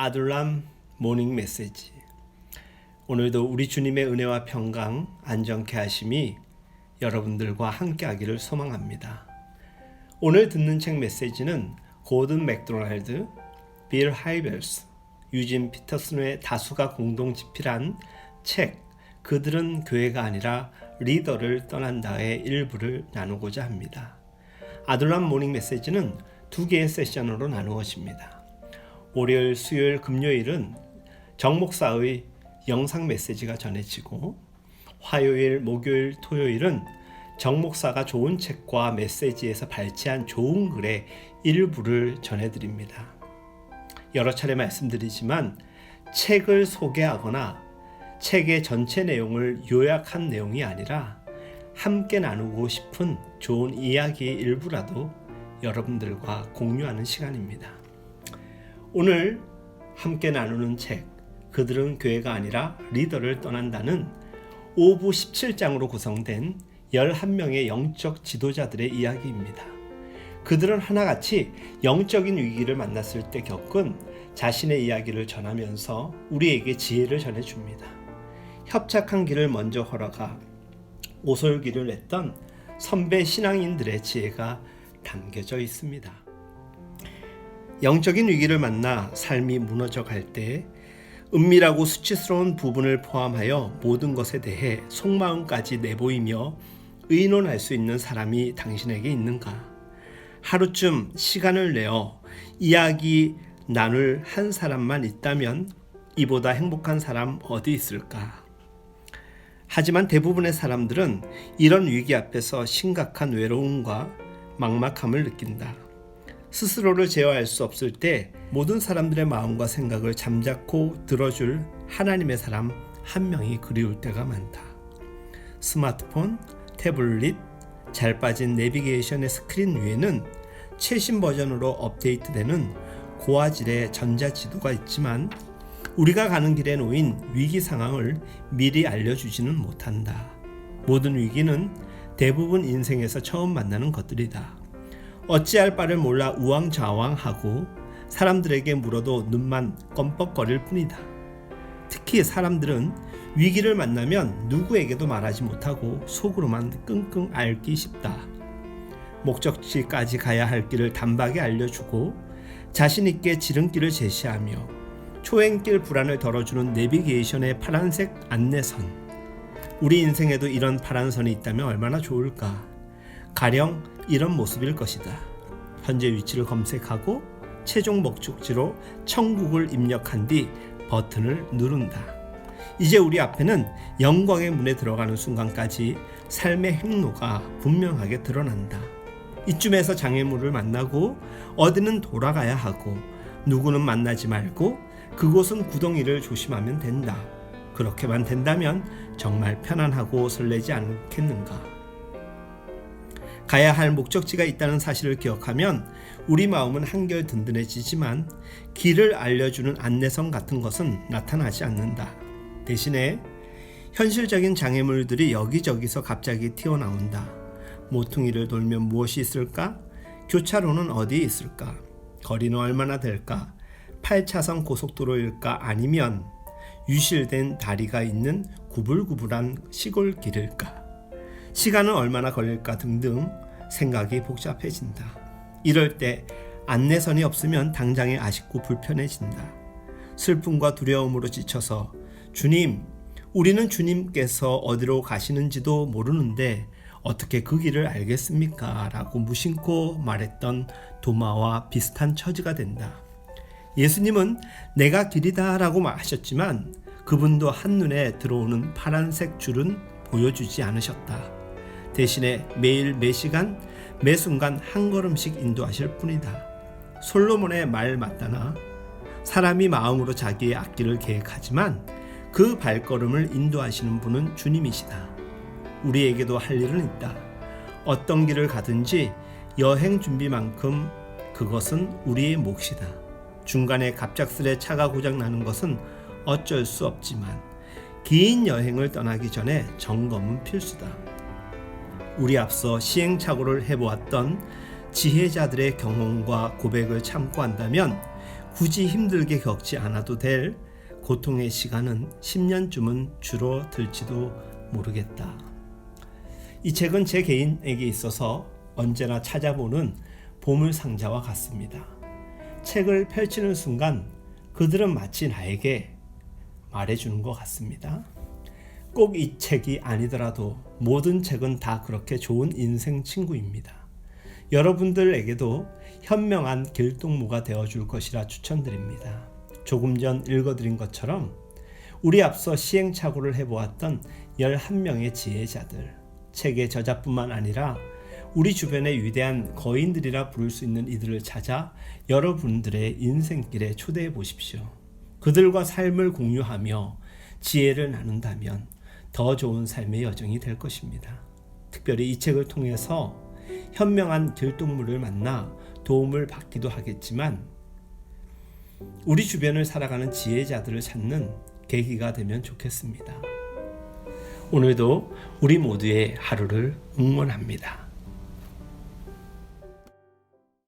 아둘람 모닝 메시지 오늘도 우리 주님의 은혜와 평강 안정케 하심이 여러분들과 함께 하기를 소망합니다. 오늘 듣는 책 메시지는 고든 맥도날드, 빌 하이벨스, 유진 피터슨의 다수가 공동 집필한 책 그들은 교회가 아니라 리더를 떠난다의 일부를 나누고자 합니다. 아둘람 모닝 메시지는 두 개의 세션으로 나누어집니다. 월요일, 수요일, 금요일은 정 목사의 영상 메시지가 전해지고 화요일, 목요일, 토요일은 정 목사가 좋은 책과 메시지에서 발췌한 좋은 글의 일부를 전해드립니다. 여러 차례 말씀드리지만 책을 소개하거나 책의 전체 내용을 요약한 내용이 아니라 함께 나누고 싶은 좋은 이야기의 일부라도 여러분들과 공유하는 시간입니다. 오늘 함께 나누는 책 그들은 교회가 아니라 리더를 떠난다는 5부 17장으로 구성된 11명의 영적 지도자들의 이야기입니다. 그들은 하나같이 영적인 위기를 만났을 때 겪은 자신의 이야기를 전하면서 우리에게 지혜를 전해줍니다. 협착한 길을 먼저 걸어가 오솔길을 냈던 선배 신앙인들의 지혜가 담겨져 있습니다. 영적인 위기를 만나 삶이 무너져 갈 때 은밀하고 수치스러운 부분을 포함하여 모든 것에 대해 속마음까지 내보이며 의논할 수 있는 사람이 당신에게 있는가? 하루쯤 시간을 내어 이야기 나눌 한 사람만 있다면 이보다 행복한 사람 어디 있을까? 하지만 대부분의 사람들은 이런 위기 앞에서 심각한 외로움과 막막함을 느낀다. 스스로를 제어할 수 없을 때 모든 사람들의 마음과 생각을 잠자코 들어줄 하나님의 사람 한 명이 그리울 때가 많다. 스마트폰, 태블릿, 잘 빠진 내비게이션의 스크린 위에는 최신 버전으로 업데이트되는 고화질의 전자지도가 있지만 우리가 가는 길에 놓인 위기 상황을 미리 알려주지는 못한다. 모든 위기는 대부분 인생에서 처음 만나는 것들이다. 어찌할 바를 몰라 우왕좌왕하고 사람들에게 물어도 눈만 껌뻑거릴 뿐이다. 특히 사람들은 위기를 만나면 누구에게도 말하지 못하고 속으로만 끙끙 앓기 쉽다. 목적지까지 가야 할 길을 단박에 알려주고 자신있게 지름길을 제시하며 초행길 불안을 덜어주는 내비게이션의 파란색 안내선. 우리 인생에도 이런 파란 선이 있다면 얼마나 좋을까. 가령 이런 모습일 것이다. 현재 위치를 검색하고 최종 목적지로 천국을 입력한 뒤 버튼을 누른다. 이제 우리 앞에는 영광의 문에 들어가는 순간까지 삶의 행로가 분명하게 드러난다. 이쯤에서 장애물을 만나고 어디는 돌아가야 하고 누구는 만나지 말고 그곳은 구덩이를 조심하면 된다. 그렇게만 된다면 정말 편안하고 설레지 않겠는가? 가야 할 목적지가 있다는 사실을 기억하면 우리 마음은 한결 든든해지지만 길을 알려주는 안내선 같은 것은 나타나지 않는다. 대신에 현실적인 장애물들이 여기저기서 갑자기 튀어나온다. 모퉁이를 돌면 무엇이 있을까? 교차로는 어디에 있을까? 거리는 얼마나 될까? 8차선 고속도로일까? 아니면 유실된 다리가 있는 구불구불한 시골 길일까? 시간은 얼마나 걸릴까 등등 생각이 복잡해진다. 이럴 때 안내선이 없으면 당장에 아쉽고 불편해진다. 슬픔과 두려움으로 지쳐서 주님, 우리는 주님께서 어디로 가시는지도 모르는데 어떻게 그 길을 알겠습니까? 라고 무심코 말했던 도마와 비슷한 처지가 된다. 예수님은 내가 길이다 라고 하셨지만 그분도 한눈에 들어오는 파란색 줄은 보여주지 않으셨다. 대신에 매일 매 시간 매 순간 한 걸음씩 인도하실 뿐이다. 솔로몬의 말 맞다나 사람이 마음으로 자기의 앞길을 계획하지만 그 발걸음을 인도하시는 분은 주님이시다. 우리에게도 할 일은 있다. 어떤 길을 가든지 여행 준비만큼 그것은 우리의 몫이다. 중간에 갑작스레 차가 고장 나는 것은 어쩔 수 없지만 긴 여행을 떠나기 전에 점검은 필수다. 우리 앞서 시행착오를 해보았던 지혜자들의 경험과 고백을 참고한다면 굳이 힘들게 겪지 않아도 될 고통의 시간은 10년쯤은 줄어들지도 모르겠다. 이 책은 제 개인에게 있어서 언제나 찾아보는 보물 상자와 같습니다. 책을 펼치는 순간 그들은 마치 나에게 말해주는 것 같습니다. 꼭 이 책이 아니더라도 모든 책은 다 그렇게 좋은 인생 친구입니다. 여러분들에게도 현명한 길동무가 되어 줄 것이라 추천드립니다. 조금 전 읽어드린 것처럼 우리 앞서 시행착오를 해보았던 11명의 지혜자들, 책의 저자뿐만 아니라 우리 주변의 위대한 거인들이라 부를 수 있는 이들을 찾아 여러분들의 인생길에 초대해 보십시오. 그들과 삶을 공유하며 지혜를 나눈다면 더 좋은 삶의 여정이 될 것입니다. 특별히 이 책을 통해서 현명한 길동무를 만나 도움을 받기도 하겠지만 우리 주변을 살아가는 지혜자들을 찾는 계기가 되면 좋겠습니다. 오늘도 우리 모두의 하루를 응원합니다.